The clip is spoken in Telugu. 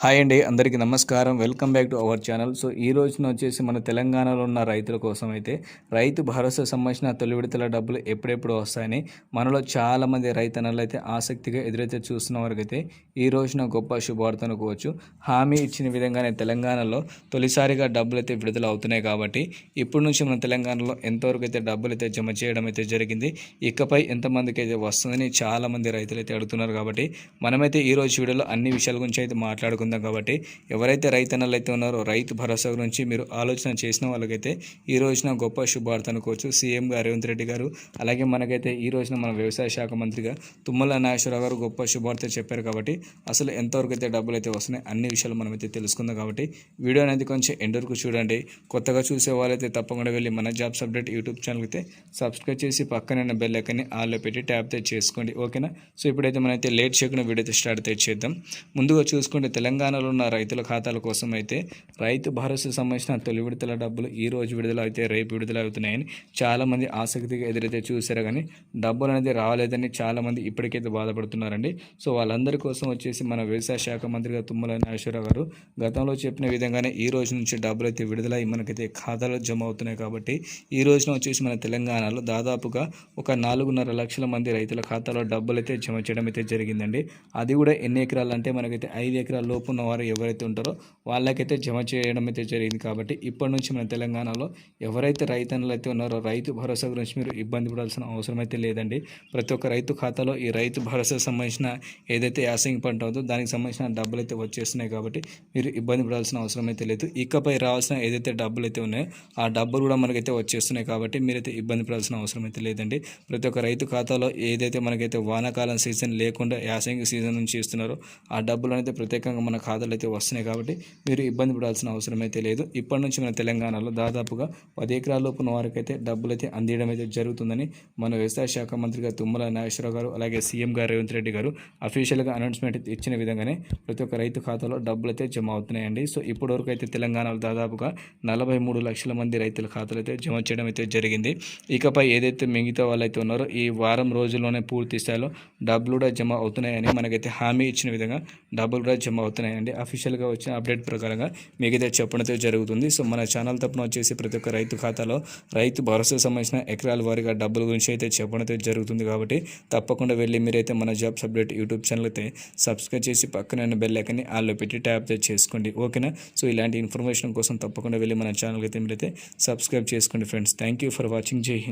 హాయ్ అండి అందరికీ నమస్కారం. Welcome back to our channel. So ఈ రోజున వచ్చేసి మన తెలంగాణలో ఉన్న రైతుల కోసం అయితే రైతు భరోసా సంబంధించిన తొలి విడతల డబ్బులు ఎప్పుడెప్పుడు వస్తాయని మనలో చాలామంది రైతన్నలు అయితే ఆసక్తిగా ఎదురైతే చూస్తున్న వరకైతే ఈ రోజున గొప్ప శుభవార్త అనుకోవచ్చు. హామీ ఇచ్చిన విధంగానే తెలంగాణలో తొలిసారిగా డబ్బులు అయితే విడుదల అవుతున్నాయి కాబట్టి ఇప్పటి నుంచి మన తెలంగాణలో ఎంతవరకు అయితే డబ్బులు అయితే జమ చేయడం అయితే జరిగింది ఇకపై ఎంతమందికి అయితే వస్తుందని చాలామంది రైతులు అయితే అడుగుతున్నారు కాబట్టి మనమైతే ఈ రోజు వీడియోలో అన్ని విషయాల గురించి అయితే మాట్లాడుకుందాం. ఉందాం కాబట్టి ఎవరైతే రైతన్నలు అయితే ఉన్నారో రైతు భరోసా గురించి మీరు ఆలోచన చేసిన వాళ్ళకైతే ఈ రోజున గొప్ప శుభార్త అనుకోవచ్చు. సీఎం గారు రేవంత్ రెడ్డి గారు అలాగే మనకైతే ఈ రోజున మన వ్యవసాయ శాఖ మంత్రిగా తుమ్మల నాగేశ్వరరావు గారు గొప్ప శుభార్త చెప్పారు కాబట్టి అసలు ఎంతవరకు అయితే డబ్బులు అయితే వస్తున్నాయి అన్ని విషయాలు మనమైతే తెలుసుకుందాం కాబట్టి వీడియో అనేది కొంచెం ఎండ్ వరకు చూడండి. కొత్తగా చూసే వాళ్ళైతే తప్పకుండా వెళ్ళి మన జాబ్స్ అప్డేట్ యూట్యూబ్ ఛానల్ అయితే సబ్స్క్రైబ్ చేసి పక్కన బెల్ ఐకన్ని ఆల్లో పెట్టి ట్యాప్ అయితే చేసుకోండి. ఓకేనా? సో ఇప్పుడైతే మనమైతే లేట్ చేయకుండా వీడియో అయితే స్టార్ట్ అయితే చేద్దాం. ముందుగా చూసుకుంటే తెలంగాణ తెలంగాణలో ఉన్న రైతుల ఖాతాల కోసం అయితే రైతు భరోసా సంబంధించిన తొలి విడతల డబ్బులు ఈ రోజు విడుదల అయితే రేపు విడుదల అవుతున్నాయని చాలామంది ఆసక్తిగా ఎదురైతే చూశారు కానీ డబ్బులు అనేది రాలేదని చాలామంది ఇప్పటికైతే బాధపడుతున్నారండి. సో వాళ్ళందరి కోసం వచ్చేసి మన వ్యవసాయ శాఖ మంత్రిగా తుమ్మల నాగేశ్వరరావు గారు గతంలో చెప్పిన విధంగానే ఈ రోజు నుంచి డబ్బులు అయితే విడుదల మనకైతే ఖాతాలో జమ అవుతున్నాయి కాబట్టి ఈ రోజున వచ్చేసి మన తెలంగాణలో దాదాపుగా ఒక నాలుగున్నర లక్షల మంది రైతుల ఖాతాలో డబ్బులు అయితే జమ చేయడం అయితే జరిగిందండి. అది కూడా ఎన్ని ఎకరాలు అంటే మనకైతే ఐదు ఎకరాల లోపు ఉన్న ఉన్నవారు ఎవరైతే ఉంటారో వాళ్ళకైతే జమ చేయడం అయితే జరిగింది కాబట్టి ఇప్పటి నుంచి మన తెలంగాణలో ఎవరైతే రైతన్నులు అయితే ఉన్నారో రైతు భరోసా గురించి మీరు ఇబ్బంది పడాల్సిన అవసరం అయితే లేదండి. ప్రతి ఒక్క రైతు ఖాతాలో ఈ రైతు భరోసా సంబంధించిన ఏదైతే యాసింగ్ పంట ఉందో దానికి సంబంధించిన డబ్బులు అయితే వచ్చేస్తున్నాయి కాబట్టి మీరు ఇబ్బంది పడాల్సిన అవసరం అయితే లేదు. ఇకపై రావాల్సిన ఏదైతే డబ్బులు అయితే ఉన్నాయో ఆ డబ్బులు కూడా మనకైతే వచ్చేస్తున్నాయి కాబట్టి మీరైతే ఇబ్బంది పడాల్సిన అవసరం అయితే లేదండి. ప్రతి ఒక్క రైతు ఖాతాలో ఏదైతే మనకైతే వానాకాలం సీజన్ లేకుండా యాసంగి సీజన్ నుంచి ఇస్తున్నారో ఆ డబ్బులు అనేది ప్రత్యేకంగా మన ఖాతాలో అయితే వస్తున్నాయి కాబట్టి మీరు ఇబ్బంది పడాల్సిన అవసరం అయితే లేదు. ఇప్పటి నుంచి మన తెలంగాణలో దాదాపుగా పది ఎకరాలలోపు వారికైతే డబ్బులు అయితే అందియడం అయితే జరుగుతుందని మన వ్యవసాయ శాఖ మంత్రిగా తుమ్మల నాగేశ్వరరావు గారు అలాగే సీఎం గారు రేవంత్ రెడ్డి గారు అఫీషియల్గా అనౌన్స్మెంట్ ఇచ్చిన విధంగానే ప్రతి ఒక్క రైతు ఖాతాలో డబ్బులు అయితే జమ అవుతున్నాయండి. సో ఇప్పటి వరకు అయితే తెలంగాణలో దాదాపుగా నలభై మూడు లక్షల మంది రైతుల ఖాతాలు అయితే జమ చేయడం అయితే జరిగింది. ఇకపై ఏదైతే మిగతా వాళ్ళైతే ఉన్నారో ఈ వారం రోజుల్లోనే పూర్తి స్థాయిలో డబ్బులు కూడా జమ అవుతున్నాయని మనకైతే హామీ ఇచ్చిన విధంగా డబ్బులు కూడా జమ అవుతున్నాయి. వస్తున్నాయండి. అఫీషియల్గా వచ్చిన అప్డేట్ ప్రకారంగా మిగతా చెప్పడంతో జరుగుతుంది. సో మన ఛానల్ తప్పున వచ్చేసి ప్రతి ఒక్క రైతు ఖాతాలో రైతు భరోసా సంబంధించిన ఎకరాల వారిగా డబ్బుల గురించి అయితే చెప్పడంతో జరుగుతుంది కాబట్టి తప్పకుండా వెళ్ళి మీరైతే మన జాబ్స్ అప్డేట్ యూట్యూబ్ ఛానల్ అయితే సబ్స్క్రైబ్ చేసి పక్కన బెల్ ఐకన్ని ఆల్లో పెట్టి ట్యాప్ చేసుకోండి. ఓకేనా సో ఇలాంటి ఇన్ఫర్మేషన్ కోసం తప్పకుండా వెళ్ళి మన ఛానల్ అయితే మీరైతే సబ్స్క్రైబ్ చేసుకోండి friends thank you for watching జై